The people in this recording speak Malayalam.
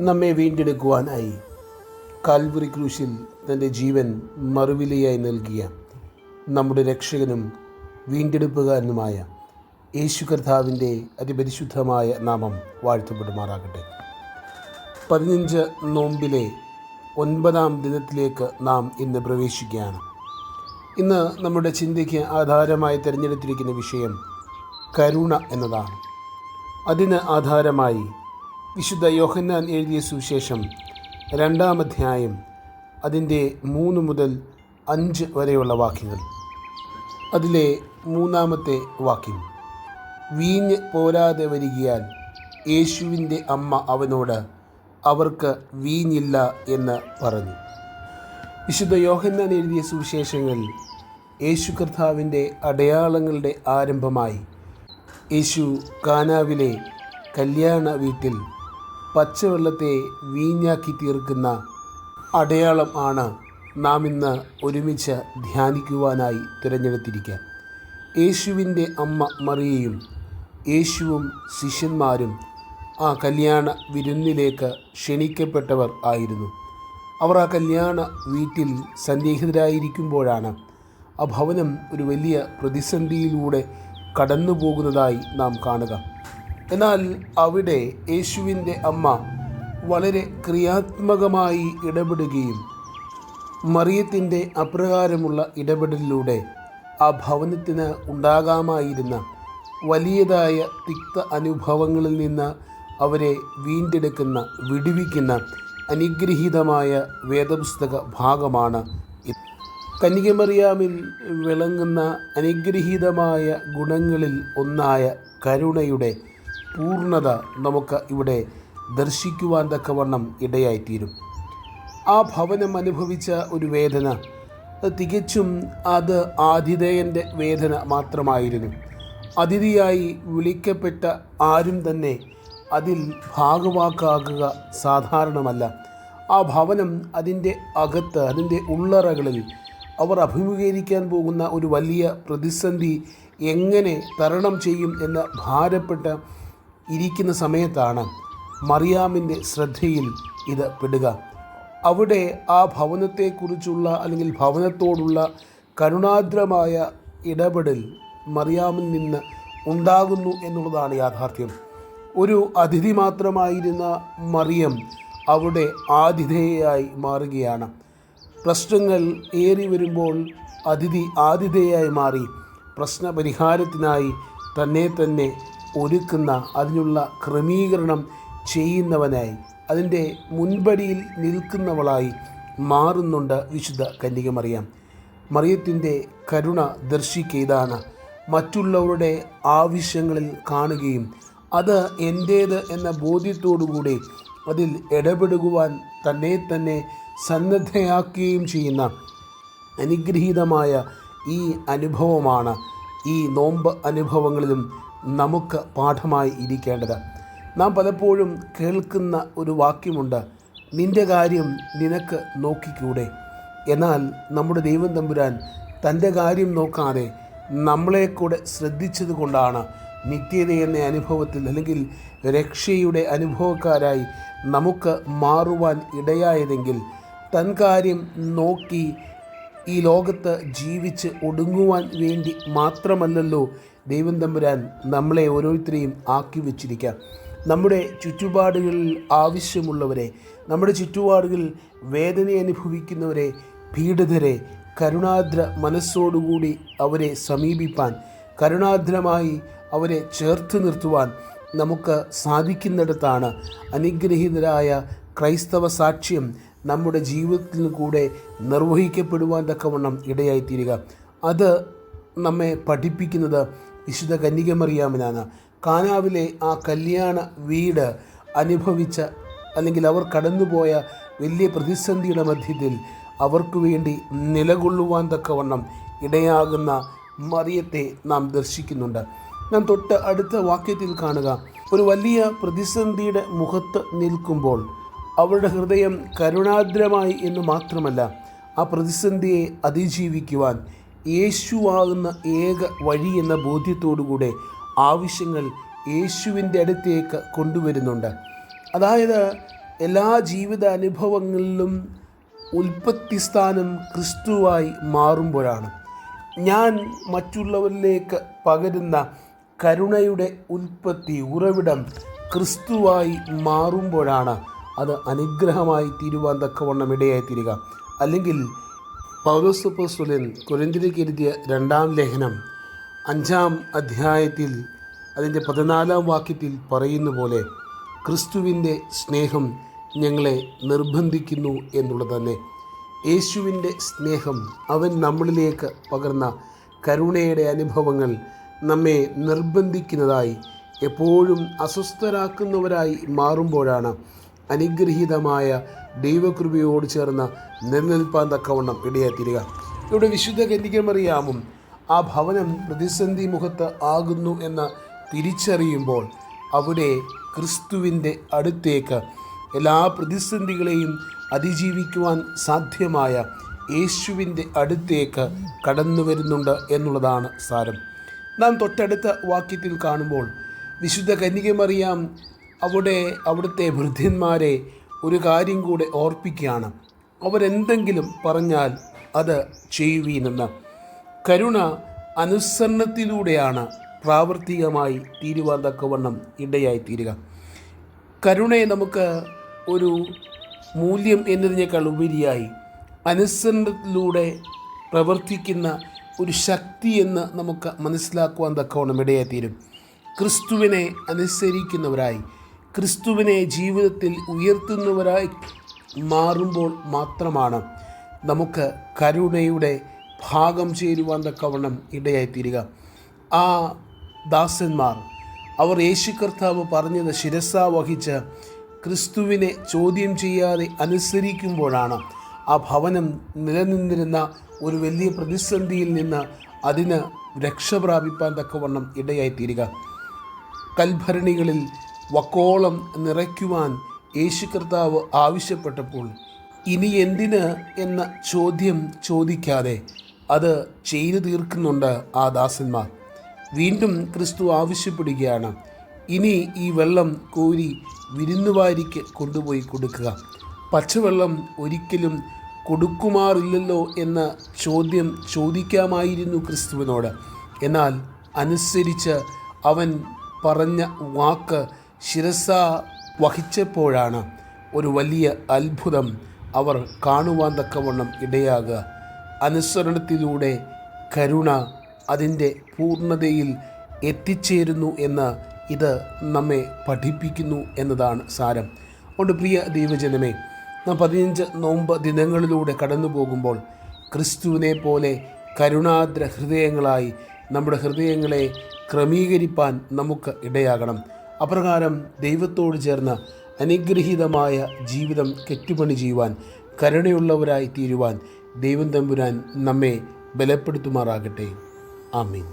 നമ്മെ വീണ്ടെടുക്കുവാനായി. കാൽവറി ക്രൂശിൽ തന്റെ ജീവൻ മറുവിലയായി നൽകിയ നമ്മുടെ രക്ഷകനും വീണ്ടെടുപ്പുകാരനുമായ യേശു കർത്താവിന്റെ അതിപരിശുദ്ധമായ നാമം വാഴ്ത്തപ്പെടുമാറാകട്ടെ. പതിനഞ്ച് നോമ്പിലെ ഒൻപതാം ദിനത്തിലേക്ക് നാം ഇന്ന് പ്രവേശിക്കുകയാണ്. ഇന്ന് നമ്മുടെ ചിന്തയ്ക്ക് ആധാരമായി തിരഞ്ഞെടുത്തിരിക്കുന്ന വിഷയം കരുണ എന്നതാണ്. അതിന് ആധാരമായി വിശുദ്ധ യോഹന്നാൻ എഴുതിയ സുവിശേഷം രണ്ടാം അധ്യായം അതിന്റെ മൂന്ന് മുതൽ അഞ്ച് വരെയുള്ള വാക്യങ്ങൾ. അതിലെ മൂന്നാമത്തെ വാക്യം വീഞ്ഞ് പോരാതെ വരികയാൽ യേശുവിന്റെ അമ്മ അവനോട് അവർക്ക് വീഞ്ഞില്ല എന്ന് പറഞ്ഞു. വിശുദ്ധ യോഹന്നാൻ എഴുതിയ സുവിശേഷങ്ങൾ യേശു കർത്താവിന്റെ അടയാളങ്ങളുടെ ആരംഭമായി. യേശു കാനാവിലെ കല്യാണ വീട്ടിൽ പച്ചവെള്ളത്തെ വീഞ്ഞാക്കി തീർക്കുന്ന അടയാളം ആണ് നാം ഇന്ന് ഒരുമിച്ച് ധ്യാനിക്കുവാനായി തിരഞ്ഞെടുത്തിരിക്കുക. യേശുവിന്റെ അമ്മ മറിയയും യേശുവും ശിഷ്യന്മാരും ആ കല്യാണ വിരുന്നിലേക്ക് ക്ഷണിക്കപ്പെട്ടവർ ആയിരുന്നു. അവർ ആ കല്യാണ വീട്ടിൽ സന്നിഹിതരായിരിക്കുമ്പോഴാണ് ആ ഭവനം ഒരു വലിയ പ്രതിസന്ധിയിലൂടെ കടന്നു പോകുന്നതായി നാം കാണുക. എന്നാൽ അവിടെ യേശുവിന്റെ അമ്മ വളരെ ക്രിയാത്മകമായി ഇടപെടുകയും മറിയത്തിന്റെ അപ്രകാരമുള്ള ഇടപെടലിലൂടെ ആ ഭവനത്തിന് ഉണ്ടാകാമായിരുന്ന വലിയതായ തിക്ത അനുഭവങ്ങളിൽ നിന്ന് അവരെ വീണ്ടെടുക്കുന്ന വിടുവിക്കുന്ന അനുഗ്രഹീതമായ വേദപുസ്തക ഭാഗമാണ് കന്യകമറിയാമിൽ വിളങ്ങുന്ന അനുഗ്രഹീതമായ ഗുണങ്ങളിൽ ഒന്നായ കരുണയുടെ പൂർണത നമുക്ക് ഇവിടെ ദർശിക്കുവാൻ തക്കവണ്ണം ഇടയായിത്തീരും. ആ ഭവനം അനുഭവിച്ച ഒരു വേദന. തികച്ചും അത് ആതിഥേയന്റെ വേദന മാത്രമായിരുന്നു. അതിഥിയായി വിളിക്കപ്പെട്ട ആരും തന്നെ അതിൽ ഭാഗവാക്കാകുക സാധാരണമല്ല. ആ ഭവനം അതിന്റെ അകത്ത് അതിന്റെ ഉള്ളറകളിൽ അവർ അഭിമുഖീകരിക്കാൻ പോകുന്ന ഒരു വലിയ പ്രതിസന്ധി എങ്ങനെ തരണം ചെയ്യും എന്ന് ഭാരപ്പെട്ട് ഇരിക്കുന്ന സമയത്താണ് മറിയാമിന്റെ ശ്രദ്ധയിൽ ഇത് പെടുക. അവിടെ ആ ഭവനത്തെക്കുറിച്ചുള്ള അല്ലെങ്കിൽ ഭവനത്തോടുള്ള കരുണാദ്രമായ ഇടപെടൽ മറിയാമിൽ നിന്ന് ഉണ്ടാകുന്നു എന്നുള്ളതാണ് യാഥാർത്ഥ്യം. ഒരു അതിഥി മാത്രമായിരുന്ന മറിയം അവിടെ ആതിഥേയായി മാറുകയാണ്. പ്രശ്നങ്ങൾ ഏറി വരുമ്പോൾ അതിഥി ആതിഥേയായി മാറി. പ്രശ്നപരിഹാരത്തിനായി തന്നെ തന്നെ ഒരുക്കുന്ന അതിനുള്ള ക്രമീകരണം ചെയ്യുന്നവനായി അതിന്റെ മുൻപടിയിൽ നിൽക്കുന്നവളായി മാറുന്നുണ്ട് വിശുദ്ധ കന്യക മറിയാം മറിയത്തിന്റെ കരുണ ദർശിക്കേതാണ് മറ്റുള്ളവരുടെ ആവശ്യങ്ങളിൽ കാണുകയും അത് എന്റേത് എന്ന ബോധ്യത്തോടുകൂടി അതിൽ ഇടപെടുകുവാൻ തന്നെ തന്നെ സന്നദ്ധയാക്കുകയും ചെയ്യുന്ന അനുഗ്രഹീതമായ ഈ അനുഭവമാണ്. ഈ നോമ്പ് അനുഭവങ്ങളിലും നമുക്ക് പാഠമായി ഇരിക്കേണ്ടത്. നാം പലപ്പോഴും കേൾക്കുന്ന ഒരു വാക്യമുണ്ട് നിന്റെ കാര്യം നിനക്ക് നോക്കിക്കൂടെ? എന്നാൽ നമ്മുടെ ദൈവം തമ്പുരാൻ തന്റെ കാര്യം നോക്കാതെ നമ്മളെ കൂടെ ശ്രദ്ധിച്ചത് കൊണ്ടാണ് നിത്യത എന്ന അനുഭവത്തിൽ അല്ലെങ്കിൽ രക്ഷയുടെ അനുഭവക്കാരായി നമുക്ക് മാറുവാൻ ഇടയായതെങ്കിൽ തൻ കാര്യം നോക്കി ഈ ലോകത്ത് ജീവിച്ച് ഒടുങ്ങുവാൻ വേണ്ടി മാത്രമല്ലല്ലോ ദൈവം തമ്പുരാൻ നമ്മളെ ഓരോരുത്തരെയും ആക്കി വച്ചിരിക്കുക. നമ്മുടെ ചുറ്റുപാടുകളിൽ ആവശ്യമുള്ളവരെ നമ്മുടെ ചുറ്റുപാടുകളിൽ വേദന അനുഭവിക്കുന്നവരെ പീഡിതരെ കരുണാദ്ര മനസ്സോടുകൂടി അവരെ സമീപിപ്പാൻ കരുണാദ്രമായി അവരെ ചേർത്ത് നിർത്തുവാൻ നമുക്ക് സാധിക്കുന്നിടത്താണ് അനുഗ്രഹീതരായ ക്രൈസ്തവ സാക്ഷ്യം നമ്മുടെ ജീവിതത്തിൽ കൂടെ നിർവഹിക്കപ്പെടുവാൻ തക്കവണ്ണം ഇടയായിത്തീരുക. അത് നമ്മെ പഠിപ്പിക്കുന്നത് വിശുദ്ധ കന്യകമറിയാമനാണ്. കാനാവിലെ ആ കല്യാണ വീട് അനുഭവിച്ച അല്ലെങ്കിൽ അവർ കടന്നുപോയ വലിയ പ്രതിസന്ധിയുടെ മധ്യത്തിൽ അവർക്ക് വേണ്ടി നിലകൊള്ളുവാൻ തക്കവണ്ണം ഇടയാകുന്ന മറിയത്തെ നാം ദർശിക്കുന്നുണ്ട്. നാം തൊട്ട് അടുത്ത വാക്യത്തിൽ കാണുക. ഒരു വലിയ പ്രതിസന്ധിയുടെ മുഖത്ത് നിൽക്കുമ്പോൾ അവരുടെ ഹൃദയം കരുണാദ്രമായി എന്ന് മാത്രമല്ല ആ പ്രതിസന്ധിയെ അതിജീവിക്കുവാൻ യേശുവാകുന്ന ഏക വഴി എന്ന ബോധ്യത്തോടുകൂടെ ആവശ്യങ്ങൾ യേശുവിന്റെ അടുത്തേക്ക് കൊണ്ടുവരുന്നുണ്ട്. അതായത് എല്ലാ ജീവിത അനുഭവങ്ങളിലും ഉൽപ്പത്തി സ്ഥാനം ക്രിസ്തുവായി മാറുമ്പോഴാണ്. ഞാൻ മറ്റുള്ളവരിലേക്ക് പകരുന്ന കരുണയുടെ ഉൽപ്പത്തി ഉറവിടം ക്രിസ്തുവായി മാറുമ്പോഴാണ് അത് അനുഗ്രഹമായി തീരുവാൻ തക്കവണ്ണം ഇടയായി തീരുക അല്ലെങ്കിൽ പൗലോസ്തോസ്തുലൻ കുരന്തിലേക്ക് എഴുതിയ രണ്ടാം ലേഖനം അഞ്ചാം അധ്യായത്തിൽ അതിന്റെ പതിനാലാം വാക്യത്തിൽ പറയുന്ന പോലെ ക്രിസ്തുവിന്റെ സ്നേഹം ഞങ്ങളെ നിർബന്ധിക്കുന്നു എന്നുള്ളത് തന്നെ. യേശുവിന്റെ സ്നേഹം അവൻ നമ്മളിലേക്ക് പകർന്ന കരുണയുടെ അനുഭവങ്ങൾ നമ്മെ നിർബന്ധിക്കുന്നതായി എപ്പോഴും അസ്വസ്ഥരാക്കുന്നവരായി മാറുമ്പോഴാണ് അനുഗ്രഹീതമായ ദൈവകൃപയോട് ചേർന്ന് നിലനിൽപ്പാൻ തക്കവണ്ണം ഇടയാത്തിരിക ഇവിടെ വിശുദ്ധ കന്യകമറിയാമും ആ ഭവനം പ്രതിസന്ധി മുഖത്ത് ആകുന്നു എന്ന് തിരിച്ചറിയുമ്പോൾ അവിടെ ക്രിസ്തുവിന്റെ അടുത്തേക്ക് എല്ലാ പ്രതിസന്ധികളെയും അതിജീവിക്കുവാൻ സാധ്യമായ യേശുവിന്റെ അടുത്തേക്ക് കടന്നു വരുന്നുണ്ട് എന്നുള്ളതാണ് സാരം. നാം തൊട്ടടുത്ത വാക്യത്തിൽ കാണുമ്പോൾ വിശുദ്ധ കന്യകമറിയാം അവിടെ അവിടുത്തെ വൃദ്ധന്മാരെ ഒരു കാര്യം കൂടെ ഓർപ്പിക്കുകയാണ്. അവരെന്തെങ്കിലും പറഞ്ഞാൽ അത് ചെയ്യുവീനെന്ന്. കരുണ അനുസരണത്തിലൂടെയാണ് പ്രാവർത്തികമായി തീരുവാൻ തക്കവണ്ണം ഇടയായി തീരുക കരുണയെ നമുക്ക് ഒരു മൂല്യം എന്നതിനേക്കാൾ ഉപരിയായി അനുസരണത്തിലൂടെ പ്രവർത്തിക്കുന്ന ഒരു ശക്തി എന്ന് നമുക്ക് മനസ്സിലാക്കുവാൻ തക്കവണ്ണം ഇടയായി തീരും ക്രിസ്തുവിനെ അനുസരിക്കുന്നവരായി ക്രിസ്തുവിനെ ജീവിതത്തിൽ ഉയർത്തുന്നവരായി മാറുമ്പോൾ മാത്രമാണ് നമുക്ക് കരുണയുടെ ഭാഗം ചേരുവാൻ തക്കവണ്ണം ഇടയായിത്തീരുക. ആ ദാസന്മാർ അവർ യേശു കർത്താവ് പറഞ്ഞത് ശിരസ വഹിച്ച് ക്രിസ്തുവിനെ ചോദ്യം ചെയ്യാതെ അനുസരിക്കുമ്പോഴാണ്. ആ ഭവനം നിലനിന്നിരുന്ന ഒരു വലിയ പ്രതിസന്ധിയിൽ നിന്ന് അതിന് രക്ഷ പ്രാപിപ്പാൻ തക്കവണ്ണം ഇടയായിത്തീരുക. കൽഭരണികളിൽ വക്കോളം നിറയ്ക്കുവാൻ യേശു കർത്താവ് ആവശ്യപ്പെട്ടപ്പോൾ ഇനി എന്തിന്? എന്ന ചോദ്യം ചോദിക്കാതെ അത് ചെയ്തു തീർക്കുന്നുണ്ട് ആ ദാസന്മാർ. വീണ്ടും ക്രിസ്തു ആവശ്യപ്പെടുകയാണ് ഇനി ഈ വെള്ളം കോരി വിരുന്നുവാരിക്ക് കൊണ്ടുപോയി കൊടുക്കുക. പച്ചവെള്ളം ഒരിക്കലും കൊടുക്കുമാറില്ലല്ലോ എന്ന ചോദ്യം ചോദിക്കാമായിരുന്നു ക്രിസ്തുവിനോട്. എന്നാൽ അനുസരിച്ച് അവൻ പറഞ്ഞ വാക്ക് ശിരസ വഹിച്ചപ്പോഴാണ് ഒരു വലിയ അത്ഭുതം അവർ കാണുവാൻ തക്കവണ്ണം ഇടയാകുക. അനുസരണത്തിലൂടെ കരുണ അതിന്റെ പൂർണതയിൽ എത്തിച്ചേരുന്നു എന്ന് ഇത് നമ്മെ പഠിപ്പിക്കുന്നു എന്നതാണ് സാരം. അതുകൊണ്ട് പ്രിയ ദൈവജനമേ നാം പതിനഞ്ച് നോമ്പ് ദിനങ്ങളിലൂടെ കടന്നു പോകുമ്പോൾ ക്രിസ്തുവിനെ പോലെ കരുണാദ്ര ഹൃദയങ്ങളായി നമ്മുടെ ഹൃദയങ്ങളെ ക്രമീകരിപ്പാൻ നമുക്ക് ഇടയാകണം. അപ്രകാരം ദൈവത്തോട് ചേർന്ന് അനുഗ്രഹീതമായ ജീവിതം കെറ്റുപണി ചെയ്യുവാൻ കരുണയുള്ളവരായി തീരുവാൻ ദൈവം തമ്പുരാൻ നമ്മെ ബലപ്പെടുത്തുമാറാകട്ടെ. ആമീൻ.